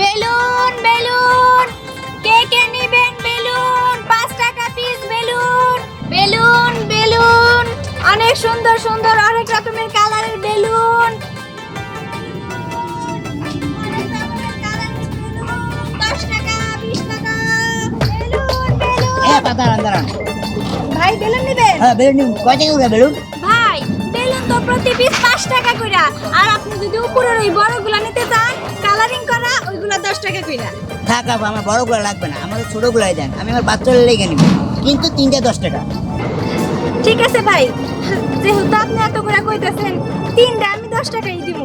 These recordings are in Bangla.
Balloon balloon. কে কে নেবেন বেলুন? পাঁচ টাকা পিস বেলুন। Balloon balloon. অনেক সুন্দর সুন্দর অনেক রকমের কালারের বেলুন। হ্যাঁ দাঁড়ান দাঁড়ান ভাই বেলুন নেবেন? হ্যাঁ বেলুন কয় টাকা করে বেলুন? ভাই বেলুন তো প্রতি পিস পাঁচ টাকা কইরা। আর আপনি যদি উপরের ওই বড়গুলা নিতে চান কালারিং করা ওইগুলা দশ টাকা কইরা। থাক আপা আমার বড়গুলো লাগবে না আমাদের ছোটগুলাই দেন আমি আমার বাচ্চারা লেগে নিব কিন্তু তিনটে দশ টাকা। ঠিক আছে ভাই যেহেতু আপনি এত করে কইতেছেন তিনটা আমি দশ টাকাই দিব।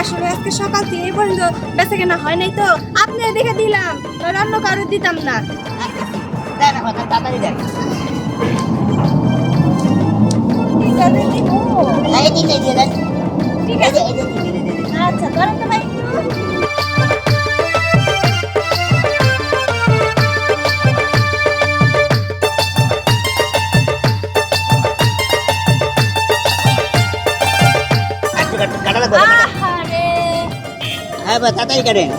আসলে আজকে সকাল থেকে এই পর্যন্ত বেঁচে কেনা হয় নাই তো আপনি দেখে দিলাম অন্য কারও দিতাম না। দেন আপা তাড়াতাড়ি দেন। ঠিক আছে। আচ্ছা ধরেন তো ভাই হ্যাঁ ভাই তাড়াতাড়ি কাটেন।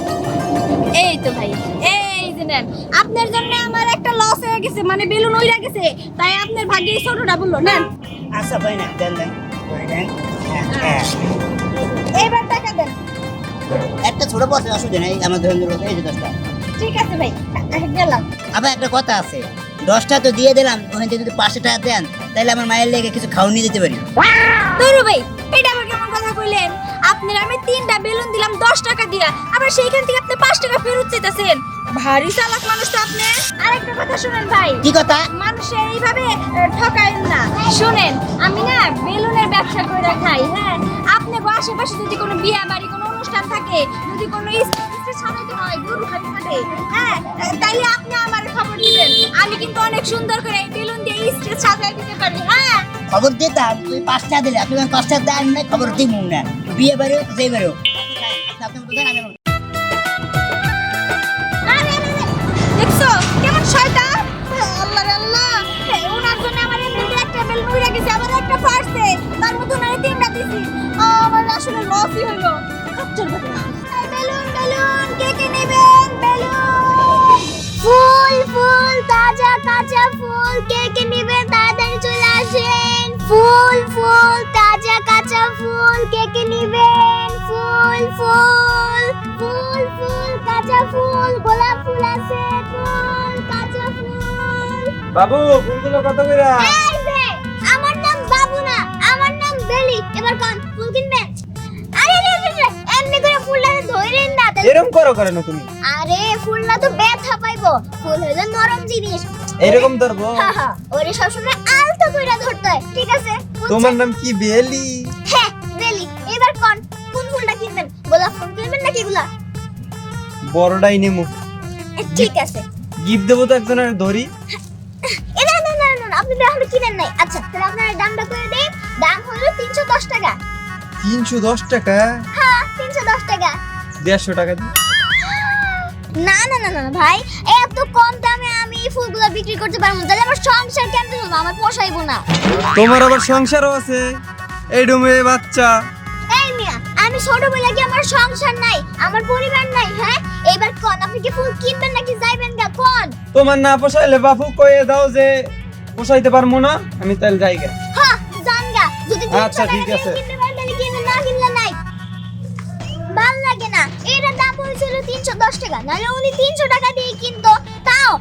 এই তো ভাই এই যে নেন। আপনার জন্য আমার একটা লস হয়ে গেছে মানে বেলুন গেছে তাই আপনার ভাগ্যে এই ছোটটা বলল নেন। আচ্ছা ভাই না দেন দেন। হ্যাঁ, হ্যাঁ। এইবার টাকা দেন। একটা ছোট পথে অসুবিধা নেই আমার ধরুন এই যে দশটা। ঠিক আছে ভাই গেলাম। আবার একটা কথা আছে দশটা তো দিয়ে দিলাম ওখান থেকে যদি পাঁচশো টাকা দেন তাহলে আমার মায়ের লেগে কিছু খাওয়া নিয়ে যেতে পারি। দূর ভাই এটা কথা কইলেন? আপনার আমি তিনটা বেলুন দিলাম, দশ টাকা দিয়া। আবার সেইখান থেকে আপনি পাঁচ টাকা ফেরত চাইতেছেন। ভারী চালাক মানুষ তো আপনি। আরেকটা কথা শুনেন ভাই। কি কথা? মানুষে এইভাবে ঠকায়েন না। শুনেন আমি না বেলুনের ব্যবসা করে খাই হ্যাঁ? আপনি গো আশেপাশে যদি কোনো বিয়া বাড়ি কোনো অনুষ্ঠান থাকে যদি কোনো স্টেজ হয় গরু হাড়ি কাটে হ্যাঁ? তাইলে আপনি আমার খবর দিবেন। আমি কিন্তু অনেক সুন্দর করে এই বেলুন দিয়ে স্টেজ সাজায় দিতে পারি হ্যাঁ? খবর দিতাম তুই পাঁচটা দিলে আপনি যখন পাঁচটা দেন না খবর দিব না। বিয়ে বাড়িও যেই বাড়িও পারছে তার মতো ওনারে তিনটা দিছি আমার আসলে লসই হইল খচ্চর বাবা। বেলুন বেলুন কে কে নেবেন বেলুন। ফুল ফুল তাজা কাঁচা ফুল কে কে নেবেন তাড়াতাড়ি চলে আসেন। ফুল ফুল তাজা কাঁচা ফুল কে কে নেবেন। ফুল ফুল ফুল ফুল কাঁচা ফুল গোলাপ ফুল আছে ফুল কাঁচা ফুল। বাবু ফুলগুলো কত করে? এবার কোন ফুল কিনবেন আরে রে রে রে, এমনি করে ফুলটা ধরেন না তাহলে- এরকম করো করে না তুমি? আরে ফুলটা তো ব্যথা পাইবো। ফুল হলো নরম জিনিস। এরকম ধরবো? ওরে সবসময় আলতো কইরা ধরতে হয় ঠিক আছে? তোমার নাম কি বেলি? হ্যাঁ বেলি। এবার কোন কোন ফুলটা কিনবেন? গোলাপ ফুল কিনবেন নাকি গোলাপ বড়টাই নেমু ঠিক আছে। গিফট দেবো তো একজনের ধরি। না না না না আপনি তো এখনও কিনেন নাই। আচ্ছা তাহলে আপনার দামটা করে দেন দাম হলো তিনশো দশ টাকা। তিনশো দশ টাকা? হ্যাঁ তিনশো দশ টাকা। দেড়শো টাকা না না না না ভাই এত কম দামে আমি এই ফুলগুলো বিক্রি করতে পারব না। তাহলে আমার সংসার কেমন চলবো? আমার পোষাইবো না। তোমার আবার সংসারও আছে? এই ডুমে বাচ্চা। এই মিয়া আমি ছোটবেলা কি আমার সংসার নাই? আমার পরিবার নাই হ্যাঁ? এবার কোন আপনি কি ফুল কিনবেন নাকি যাইবেন কোন? তোমার না পোষাইলে বাপু কয়ে দাও যে পোষাইতে পারব না আমি তাহলে যাই গে। আচ্ছা, ঠিক আছে। ভালো লাগে না এটার দাম বলছিল তিনশো দশ টাকা নাহলে উনি তিনশো টাকা দিয়ে কিনতো। তাও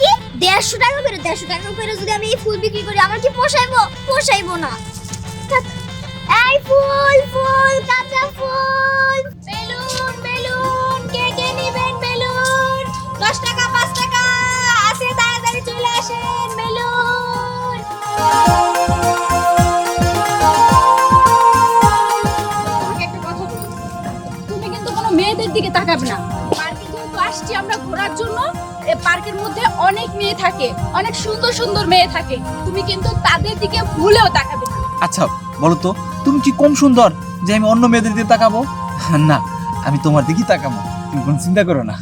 কি? দেড়শো টাকা করে দেড়শো টাকা করে যদি আমি এই ফুল বিক্রি করি আমার কি পোষাইবো? পোষাইবো না। এই ফুল ফুল কাঁচা ফুল। বেলুন বেলুন কে কে নেবেন বেলুন? দশ টাকা দিকে তাকাবে না। পার্কে যেহেতু আসছি আমরা ঘোরার জন্য। পার্কের মধ্যে অনেক মেয়ে থাকে অনেক সুন্দর সুন্দর মেয়ে থাকে। তুমি কিন্তু তাদের দিকে ভুলেও তাকাবে না। আচ্ছা বলো তো তুমি কি কম সুন্দর যে আমি অন্য মেয়েদের দিকে তাকাবো? না আমি তোমার দিকেই তাকাবো। তুমি কোনো চিন্তা করো না।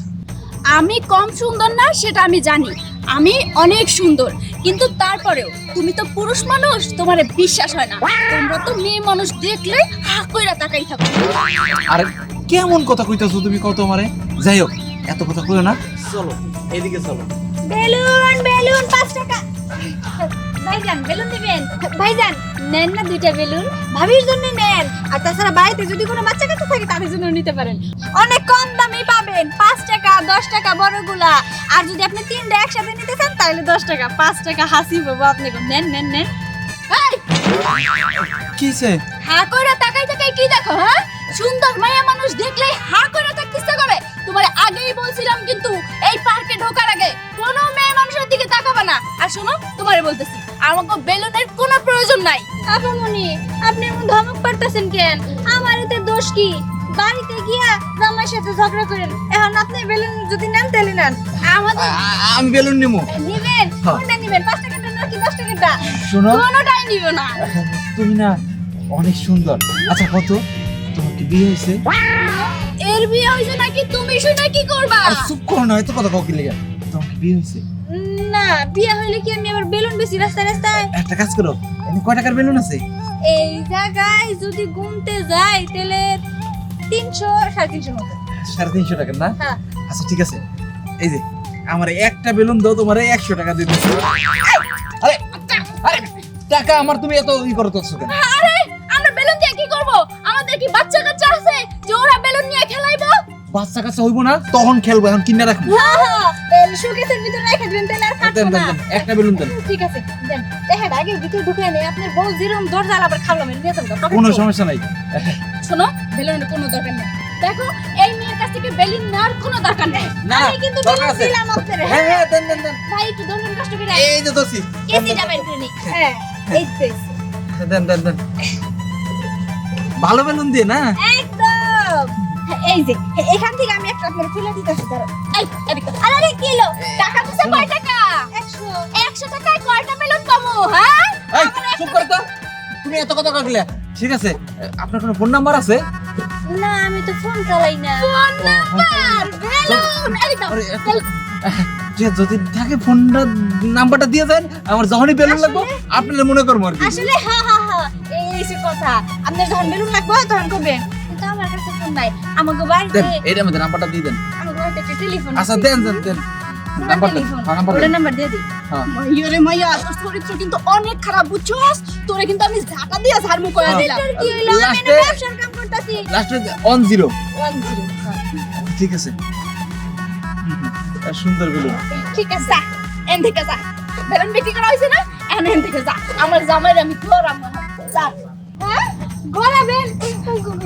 আমি কম সুন্দর না সেটা আমি জানি। আমি অনেক সুন্দর। কিন্তু তারপরেও তুমি তো পুরুষ মানুষ তোমার বিশ্বাস হয় না। তোমরা তো মেয়ে মানুষ দেখলে হা কইরা তাকাই থাকো। আরে কেমন কথা কইতাছো তুমি কত আমারে? যাই হোক এত কথা কইও না। চলো এদিকে চলো। বেলুন বেলুন পাঁচ টাকা। ভাইজান বেলুন দিবেন? ভাইজান নেন না দুইটা বেলুন। ভাবির জন্য নেন। আর তাছাড়া বাড়িতে যদি কোনো বাচ্চা কাচ্চা থাকে তাদের জন্য নিতে পারেন। অনেক কম দামে পাবেন। পাঁচ টাকা দশ টাকা বড়গুলা। আর যদি আপনি তিনটা একসাথে নিতে চান তাহলে দশ টাকা পাঁচ টাকা হাসি পাবো আপনাকে। নেন নেন নেন। এই, কিছে হা কইরা তাকাই তাকাই কি দেখো হ্যাঁ? সুন্দর মায়া মানুষ দেখলে হা করে থাকতে ইচ্ছা করে? তোমার আগেই বলছিলাম কিন্তু এই পার্কে ঢোকার আগে কোনো মেয়ে মানুষের দিকে তাকাবে না। আর শোনো তোমারে বলতেছি আমাকে বেলুনের কোনো প্রয়োজন নাই। আপামনি আপনি এমন ধমক পারতেছেন কেন? আমার এতে দোষ কি? বাড়িতে গিয়া জামাইয়ের সাথে ঝগড়া করেন। এখন আপনি বেলুন যদি নেন তাহলে নেন। আমাদের আমি বেলুন নিমু। নিবেন। কোনটা নিবেন? পাঁচ টাকাটা নাকি দশ টাকাটা শোনো। কোনোটাই নিব না। তুমি না অনেক সুন্দর। আচ্ছা কত? তোমার কি বিয়ে হয়েছে? এর বিয়ে হয়েছে নাকি? তুমি শুনে কি করবা? চুপ করো না এত কথা কাউকে লেগে? তোমার কি বিয়ে হয়েছে? না বিয়ে হইলে কি আমি আবার বেলুন বেশি রাস্তায় রাস্তায়? একটা কাজ করো কয় টাকার বেলুন আছে? এই জায়গায় যদি গুনতে যাই তাহলে তিনশো সাড়ে তিনশো মতো। সাড়ে তিনশো টাকার না? হ্যাঁ। আচ্ছা ঠিক আছে। এই যে আমার একটা বেলুন দাও তোমার একশো টাকা দিয়ে দিচ্ছি। আরে আরে টাকা আমার তুমি এত ই করতে কেন? আরে কি বাচ্চা কাচ্চা আছে যে ওরা বেলুন নিয়ে খেলাইবো? বাচ্চা কাচ্চা হইব না তখন খেলব এখন কিনে রাখব। হ্যাঁ হ্যাঁ শোকেসের ভিতরে রেখে দেবেন তাহলে আর দেন না। একটা বেলুন দেন। ঠিক আছে দেন। দেখেন আগে ভিতরে ঢুকে নেই আপনার বউ যেরকম দরজা আবার খাবলাম নিয়ে যাবেন কোনো সমস্যা নাই। শোনো বেলুনের কোনো দরকার নেই। দেখো এই মেয়ের কাছ থেকে বেলুন নেওয়ার কোনো দরকার নেই। না আমি কিন্তু বেলুন দিলাম আপনারে। হ্যাঁ হ্যাঁ দেন দেন দেন। ভাই একটু ধরুন কষ্ট করে এই যে কেসিটা বের করে হ্যাঁ। এই তো দেন দেন দেন। ভালো বেলুন দিয়ে না? একদম। এই যে এখান থেকে আমি একটা আপনার খুলে দিতেছি ধরো এই এদিকে আরে আরে কিলো টাকা দিছে কয় টাকা? 100 একশো টাকায় কয়টা বেলুন হ্যাঁ? এই চুপ কর তো। তুমি এত কথা কাটলে ঠিক আছে আপনার কোনো ফোন নাম্বার আছে? না আমি তো ফোন চালাই না। Phone number balloon! এই দাও। আছে, যদি থাকে ফোনটা নাম্বারটা দিয়ে দেন আমার যখনই বেলুন লাগবে আপনার মনে করব আর কি। আসলে হ্যাঁ হ্যাঁ হ্যাঁ এই সে কথা আপনার যখন বেলুন লাগবে তখন করবেন। কিন্তু আমার কাছে ফোন নাই। আমাকে বাড়িতে দেন এইটার মধ্যে নাম্বারটা দিয়ে দেন। আমাকে বাড়িতে একটা টেলিফোন আচ্ছা দেন দেন দেন। নাম্বারটা হ্যাঁ নাম্বার ওটা নাম্বার দিয়ে দিই। হ্যাঁ। মাইয়ারে মাইয়া তোর চরিত্র কিন্তু অনেক খারাপ বুঝছস? তোরে কিন্তু আমি ঝাঁটা দিয়ে ঝাড়মু করে দিলাম। তোর কি হইল? আমি না লাস্টে- ব্যবসার কাম করতেছি। লাস্টে অন জিরো 10 ঠিক আছে। সুন্দর বেলুন ঠিক আছে যা এন থেকে যা। বেলুন বিক্রি করা হয়েছে না? এন এন থেকে যা। আমার জামাইরে আমি ঘোরাম যা। হ্যাঁ? গড়াবেন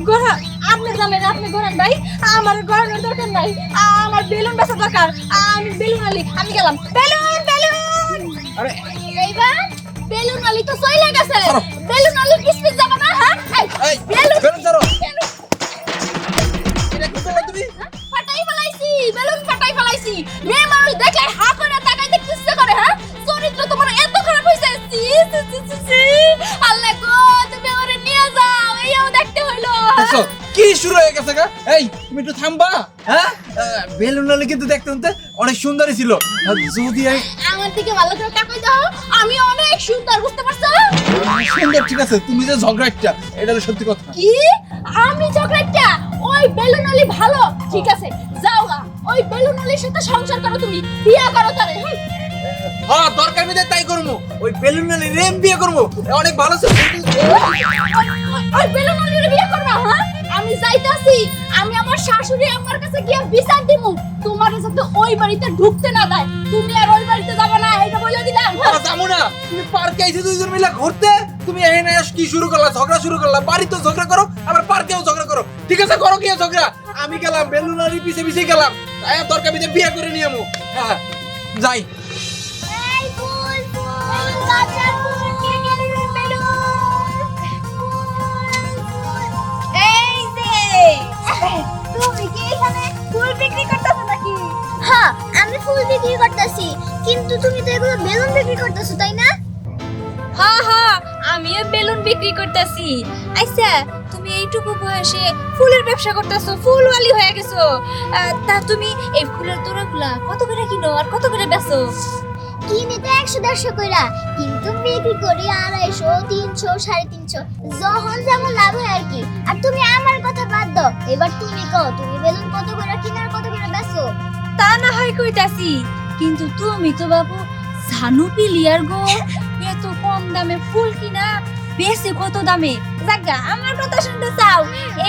গড়া আপনি জানেন আপনি গড়ান ভাই। আমার গড়ানোর দরকার নাই। আমার বেলুন বেচা দরকার। আমি বেলুন আলি আমি গেলাম। Balloon balloon! আরে। এইবার বেলুন আলি তো চলে গেছে বেলুন আলি কিসমিস যাবে না হ্যাঁ? বেলুন বেলুন কি শুরু হয়ে গেছে গা? এই তুমি একটু থামবা। হ্যাঁ? বেলুন আলী কিন্তু দেখতে শুনতে অনেক সুন্দরই ছিল। যদি আমি আমার দিকে ভালো করে তাকাই দাও আমি অনেক সুন্দর বুঝতে পারছ? সুন্দর ঠিক আছে তুমি যে ঝগড়া একটা এটা হলো সত্যি কথা। কি? আমি চকলেটটা ওই বেলুন আলী ভালো ঠিক আছে যাও গা। ওই বেলুন আলীর সাথে সংসার করো তুমি বিয়া করো তারে হ্যাঁ দরকার বিদে তাই করব ওই বেলুন আলী রেম বিয়ে করব অনেক ভালো ছিল। ওই বেলুন আলীর বিয়ে করবা হ্যাঁ? আমি যাইতাছি, আমি আমার শাশুড়ি আমার কাছে গিয়ে বিচার দিমু। তোমার সাথে ওই বাড়িতে ঢুকতে না দেয়। তুমি আর ওই বাড়িতে যাবে না এটা বলে দিলাম আরে যাব না। তুমি পার্কে আইছো দুইজন মিলে ঘুরতে, তুমি এখানে এসে কি শুরু করলা, ঝগড়া শুরু করলা বাড়িতেও ঝগড়া করো, আবার পার্কেও ঝগড়া করো। ঠিক আছে, করো কি ঝগড়া? আমি গেলাম, বেলুন আলী পিছে পিছে গেলাম। আয়া দরকার বিয়ে করে নিয়ে আমু। হ্যাঁ যাই। বিক্রি করতেছ নাকি? হ্যাঁ আমি ফুল বিক্রি করতেছি কিন্তু তুমি তো এগুলো বেলুন বিক্রি করতেছো তাই না? হ্যাঁ হ্যাঁ আমিও বেলুন বিক্রি করতেছি। আচ্ছা তুমি এইটুকু বয়সে ফুলের ব্যবসা করতেছো ফুলওয়ালি হয়ে গেছো। তা তুমি এই ফুলের তোড়াগুলা কত করে কিনো আর কত করে বেচো? কিনি তো একশো দেড়শো কইরা? কিন্তু বিক্রি করি আড়াইশো তিনশো সাড়ে তিনশো যখন যেমন লাভ হয় আর কি। আর তুমি আমার কথা বাদ দাও। এবার তুমি কও তুমি বেলুন কত করে কিনার কত করে বেচো? তা না হয় কইতাছি কিন্তু তুমি তো বাবু সানু পিলিয়ার গো এত কম দামে ফুল কিনা বেশি কত দামে? জাগা আমার কথা শুনতে চাও?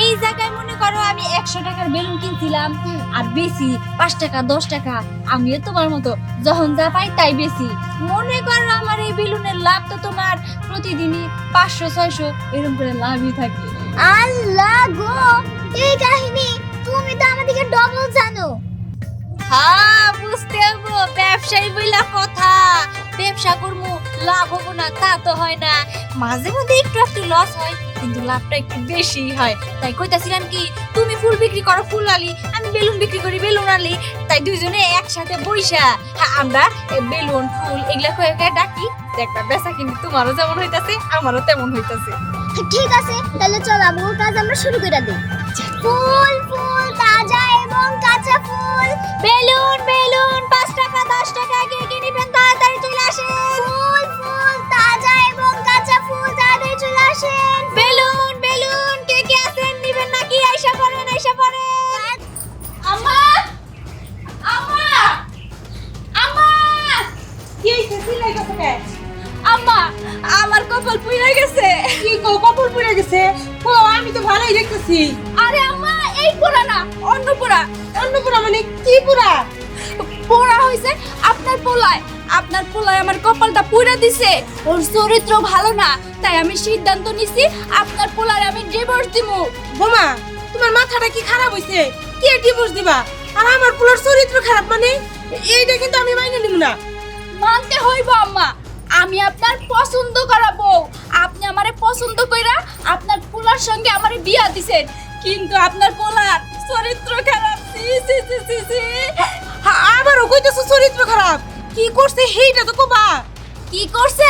এই জায়গায় মনে করো আমি একশো টাকার বেলুন কিনছিলাম। আর বেশি পাঁচ টাকা দশ টাকা আমিও তোমার মতো যখন যা পাই তাই বেশি। মনে করো আমার এই বেলুনের লাভ তো তোমার প্রতিদিনই পাঁচশো ছয়শো এরকম করে লাভই থাকে। আল্লাহ গো এই কাহিনী তুমি তো আমাদেরকে ডবল জানো। হ্যাঁ। ব্যবসায়ী বইলা কথা ব্যবসা করব লাভ হব না তা তো হয় না। মাঝে মধ্যে একটু একটু লস হয় কিন্তু লাভটা একটু বেশি হয়। তাই কইতাছিলাম কি তুমি ফুল বিক্রি করো ফুল আলি আমি বেলুন বিক্রি করি বেলুন আলি তাই দুইজনে একসাথে বইসা। হ্যাঁ, আমরা বেলুন ফুল এগুলা কয়ে ডাকি দেখবা বেচা কিন্তু তোমারও যেমন হইতাছে আমারও তেমন হইতাছে। ঠিক আছে। তাহলে চল আমগো কাজ আমরা শুরু করে দিই। ফুল ফুল, তাজা এবং কাঁচা ফুল। বেলুন বেলুন, পাঁচ টাকা, দশ টাকা, কে কে তাড়াতাড়ি? মানে পুরা পোড়া হইছে আপনার পোলায়। আপনার পোলায় আমার কপালটা পুইরা দিছে। ওর চরিত্র ভালো না তাই আমি সিদ্ধান্ত নিছি আপনার পোলারে আমি ডিভোর্স দিমু। বোমা তোমার মাথাটা কি খারাপ হইছে? কে ডিভোর্স দিবা? আর আমার পুলার চরিত্র খারাপ মানে? এইটা কিন্তু আমি মাইনে নিব না। মানতে হইব আম্মা। আমি আপনার পছন্দ করা বউ আপনি আমারে পছন্দ কইরা আপনার পোলার সঙ্গে আমারে বিয়া দিছেন। কিন্তু আপনার পোলার চরিত্র খারাপ সি সি সি সি। সি আবারও কইতেছো চরিত্র খারাপ কি করছে সেইটা তো কবা। কি করছে?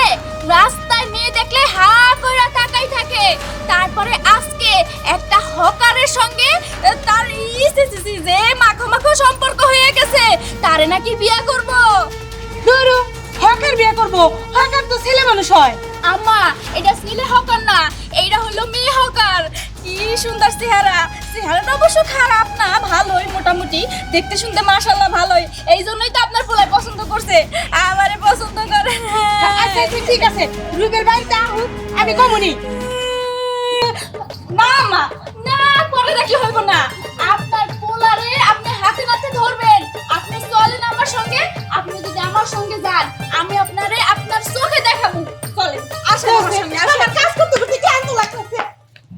রাস্তায় মেয়ে দেখলে হা কইরা তাকাই থাকে। তারপরে আজকে একটা হকারের সঙ্গে তার ই সি সি সি যে মাখো মাখো সম্পর্ক হয়ে গেছে তারে নাকি বিয়া করব? ধরো হকার বিয়ে করব। হকার তো ছেলে মানুষ হয়। আম্মা এটা ছেলে হকার না এইটা হলো মেয়ে হকার। কি সুন্দর চেহারা। চেহারাটা অবশ্য খারাপ না ভালোই মোটামুটি। দেখতে শুনতে মাশাল্লাহ ভালোই। এই জন্যই তো আপনার পোলায় পছন্দ করছে। আমারে পছন্দ করে আচ্ছা আচ্ছা, ঠিক আছে। রুবের বাড়িতে আহুক আমি কমুনি। না মা না পরে দেখলে হইব না। আপনার পোলারে আপনি হাতে নাতে ধরবেন। আপনি চলেন আমার সঙ্গে আপনি যদি আমার সঙ্গে যান আমি আপনারে আপনার চোখে দেখাবো। চলেন আসেন আমার সঙ্গে আসেন। কাজ করতে করতে ক্লান্ত লাগতেছে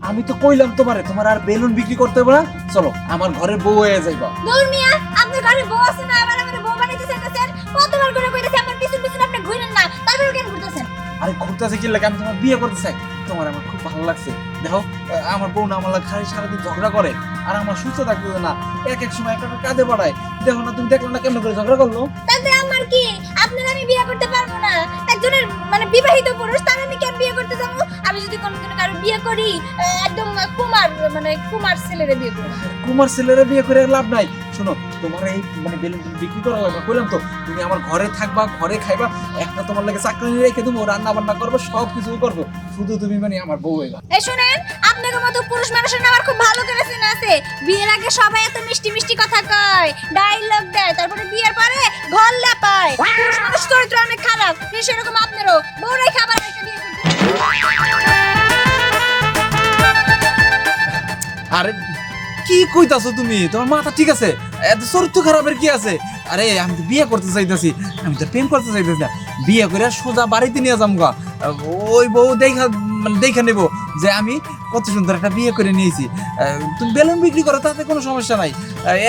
আমি তো কইলাম তোমারে তোমার আর বেলুন বিক্রি করতে হবে না। চলো আমার ঘরের বউ হয়ে যাইবা। দূর মিয়া আপনার ঘরে বউ আছে না? আবার আমার বউ বানাইতে চাইতেছেন? কতবার করে কইতেছি আমার পিছন পিছন আপনি ঘুরেন না। তারপরে কেন ঘুরতেছেন? আরে ঘুরতেছে কি লাগে? আমি তোমার বিয়ে করতে চাই। তোমার আমার খুব ভালো লাগছে। দেখো আমার বউ না আমার খালি সারাদিন ঝগড়া করে। আর আমার সুস্থ দেয় না। এক এক সময় একটা কাঁধে বাড়ায়। দেখো না তুমি দেখল না কেমন করে ঝগড়া করল? তাতে আমার কি? আপনার আমি বিয়ে করতে পারব না। একজনের মানে বিবাহিত পুরুষ, তার আমি কেন বিয়ে করতে যাব? আমি যদি কোনো কোনো কারও বিয়ে করি একদম কুমার মানে কুমার ছেলেরে বিয়ে করব। কুমার ছেলেরে বিয়ে করে লাভ নাই। তোমার এই মানে বেলুন বিক্রি করা লাগবে কইলাম তো তুমি আমার ঘরে থাকবা ঘরে খাইবা একটা তোমার লাগে চাকরি রেখে দেবো রান্না বান্না করব সব কিছু করব। শুধু তুমি মানে আমার বউ হইবা। এই শুনেন আপনাদের মতো পুরুষ মানুষের আমার খুব ভালো করে চেনা আছে। বিয়ের আগে সবাই এত মিষ্টি মিষ্টি কথা কয় ডায়লগ দেয় তারপরে বিয়ের পরে ঘর লেপায় পুরুষ মানুষ চরিত্র অনেক খারাপ সেরকম আপনারও বউরাই খাবার রেখে বিয়ে করতে আরে কি কইতাছো তুমি? তোমার মাথা ঠিক আছে? এত চরিত্র খারাপের কি আছে? আরে, আমি তো বিয়ে করতে চাইতেছি। আমি তো প্রেম করতে চাইতেছি না। বিয়ে করে সোজা বাড়িতে নিয়ে যাম গা ওই বউ দেখা মানে দেখে নেব যে আমি কত সুন্দর একটা বিয়ে করে নিয়েছি। তুমি বেলুন বিক্রি করো, তাতে কোনো সমস্যা নাই।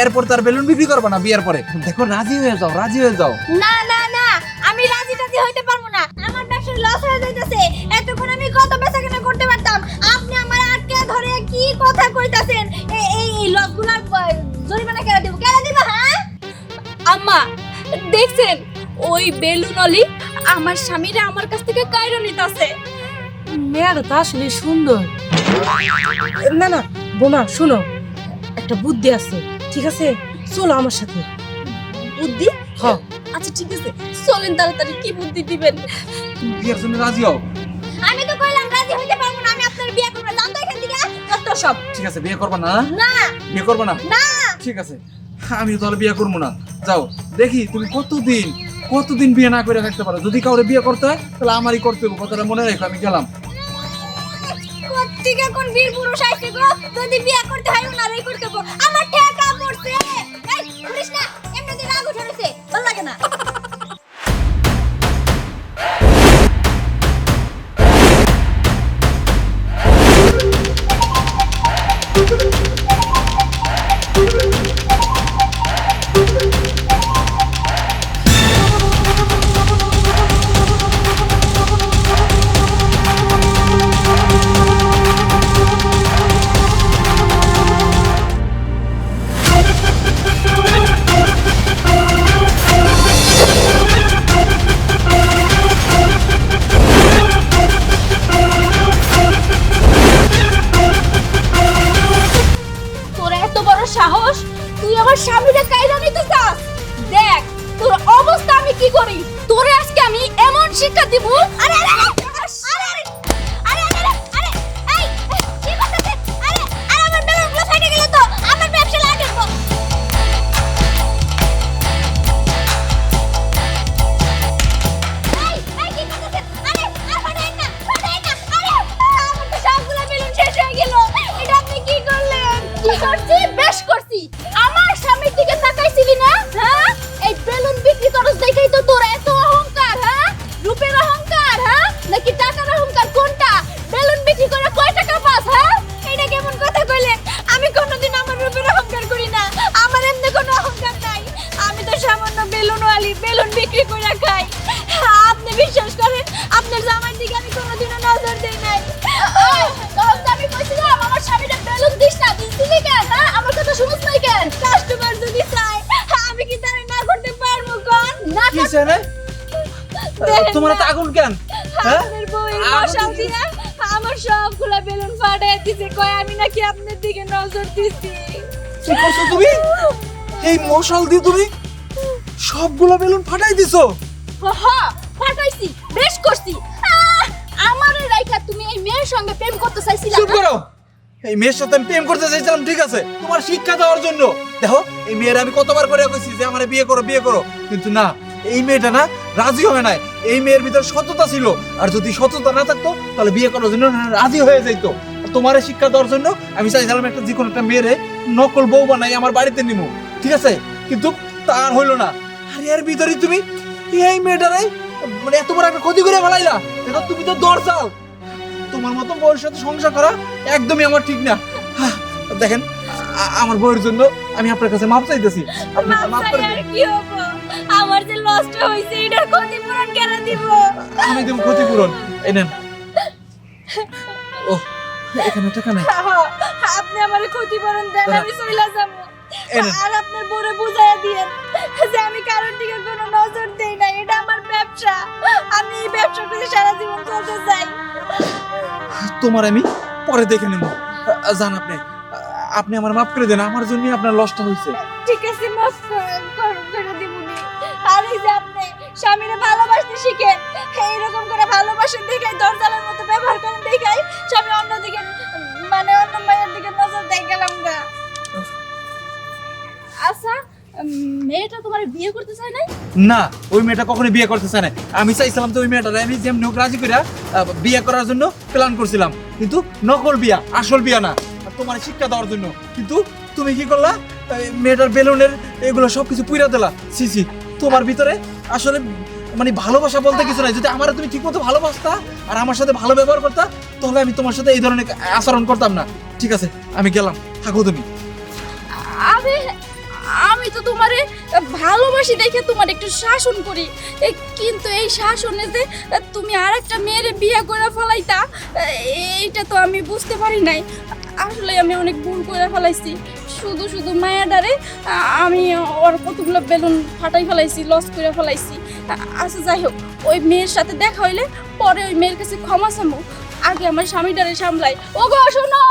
এরপর তার বেলুন বিক্রি করবে না বিয়ের পরে। দেখো, রাজি হয়ে যাও, রাজি হয়ে যাও। না না না, আমি রাজি টাজি হইতে পারব না। আমার ব্যবসার লস হয়ে যাইতেছে। এতক্ষণ আমি কত বেচা কেনা করতে পারতাম? আপনি আমার আটকে ধরে কি কথা কইতাছেন? এই লসগুলার জরিমানা কেন দিব? কেন দিব হ্যাঁ? আম্মা দেখছেন ওই বেলুন অলি আমার স্বামীরা আমার কাছ থেকে কাইরো নিতাছে। মেয়েটা তো আসলে সুন্দর। না না বোমা শোনো একটা বুদ্ধি আছে ঠিক আছে? চলো আমার সাথে। বুদ্ধি? হ। আচ্ছা ঠিক আছে। চলেন তাড়াতাড়ি কি বুদ্ধি দিবেন? বিয়ের জন্য রাজি হও? আমি তো কইলাম রাজি হইতে পারব না আমি আপনার বিয়ে করব সব। ঠিক আছে বিয়ে করবা না? না। বিয়ে করবা না? না। ঠিক আছে। আমি তাহলে বিয়ে করব না। যাও দেখি তুমি কতদিন কতদিন বিয়ে না করে থাকতে পারো? যদি কাউরে বিয়ে করতে হয় তাহলে আমারই করতে হবে কথাটা মনে রাখো আমি গেলাম। ঠিক কোন বীর পুরুষ আইছে গো? যদি বিয়ে করতে হয় ওনারই করতে হবে। আমার ঠেকা পড়ছে। এই না এমনিতে রাগ উঠে রয়েছে ভালো লাগে না। আমার স্বামীরে কাইরা নিতে চাস দেখ, তোর অবস্থা আমি কি করি? তোরে আজকে আমি এমন শিক্ষা দিব আরে আরে বেলুন বিক্রি করস দেখাই দিছি কি করছ তুমি? এই মশাল দিয়ে তুমি সবগুলো বেলুন ফাটাই দিছো? হ ফাটাইছি বেশ করছি। আমারে রাইখা তুমি এই মেয়ের সঙ্গে প্রেম করতে চাইছিলা চুপ করো। এই মেয়ের সাথে আমি প্রেম করতে চাইছিলাম ঠিক আছে? তোমার শিক্ষা দেওয়ার জন্য। দেখো এই মেয়ের আমি কতবার করে কইছি যে আমার বিয়ে করো বিয়ে করো। কিন্তু না এই মেয়েটা না রাজি হয় নাই। এই মেয়ের ভিতর সততা ছিল। আর যদি সততা না থাকতো তাহলে বিয়ে করার জন্য রাজি হয়ে যাইতো। তোমার শিক্ষা দেওয়ার জন্য আমি চাই চাইছিলাম একটা যে কোনো একটা মেয়েরে নকল বউ বানাই আমার বাড়িতে নিমু। ঠিক আছে? কিন্তু তার হইল না। আর এর ভিতরে তুমি এই মেয়েটারে মানে এত বড় একটা ক্ষতি করে ফেলাইলা। দেখো তুমি তো দরজাল তোমার মতো বউয়ের সাথে সংসার করা একদমই আমার ঠিক না। দেখেন আমার বউয়ের জন্য আমি আপনার কাছে মাপ চাইতেছি। আপনি মাপ করে আমার যে লস্ট হইছে এটার ক্ষতিপূরণ কেন দিব? আমি দেব ক্ষতিপূরণ। এই নেন। এখানে টাকা নাই। আপনি আমার ক্ষতিপূরণ দেন আমি চইলা যাব। আর আপনার বউরে বুঝাইয়া দিয়েন যে আমি কারোর দিকে কোনো নজর দেই না এটা আমার ব্যবসা। আমি এই ব্যবসা করে সারা জীবন চলতে চাই। তোমার আমি পরে দেখে নেব। জান আপনি আপনি আমার মাফ করে দেন আমার জন্য আপনার লসটা হয়েছে ঠিক আছে মাফ করে দিবনি আর এই যে আপনি স্বামীরে ভালোবাসতে শিখেন এইরকম করে ভালোবাসেন দেখাই, দরজালের মতো ব্যবহার করেন দেখাই, স্বামী অন্যদিকে মানে অন্য মায়ের দিকে নজর দেয় গেলাম গা। আচ্ছা মেয়েটা তোমার বিয়ে করতে চায় নাই? না, ওই মেয়েটা কখনো বিয়ে করতে চায় না আমি চাইছিলাম তো ওই মেয়েটা আমি রাজি বিয়ে করার জন্য প্ল্যান করছিলাম। কিন্তু নকল বিয়া, আসল বিয়া না তোমার শিক্ষা দেওয়ার জন্য। কিন্তু তুমি কি করলা? মেয়েটার বেলুনের এগুলো সব কিছু পুইরা দিলা। সিসি তোমার ভিতরে আসলে মানে ভালোবাসা বলতে কিছু নাই। যদি আমার তুমি ঠিকমতো ভালোবাসতা আর আমার সাথে ভালো ব্যবহার করতা, তাহলে আমি তোমার সাথে এই ধরনের আচরণ করতাম না। ঠিক আছে, আমি গেলাম। থাকো তুমি। আরে আমি তো তোমারে ভালোবাসি দেখে তোমার একটু শাসন করি। কিন্তু এই শাসনে যে তুমি আর একটা মেয়েরে বিয়ে করে ফেলাইতা এইটা তো আমি বুঝতে পারি নাই। আসলে আমি অনেক ভুল করে ফেলাইছি। শুধু শুধু মায়াডারে আমি ওর কতগুলো বেলুন ফাটাই ফেলাইছি, লস করে ফেলাইছি। আচ্ছা যাই হোক, ওই মেয়ের সাথে দেখা হইলে পরে ওই মেয়ের কাছে ক্ষমা চামো আগে আমার স্বামীটারে সামলাই। ও গো শোনো!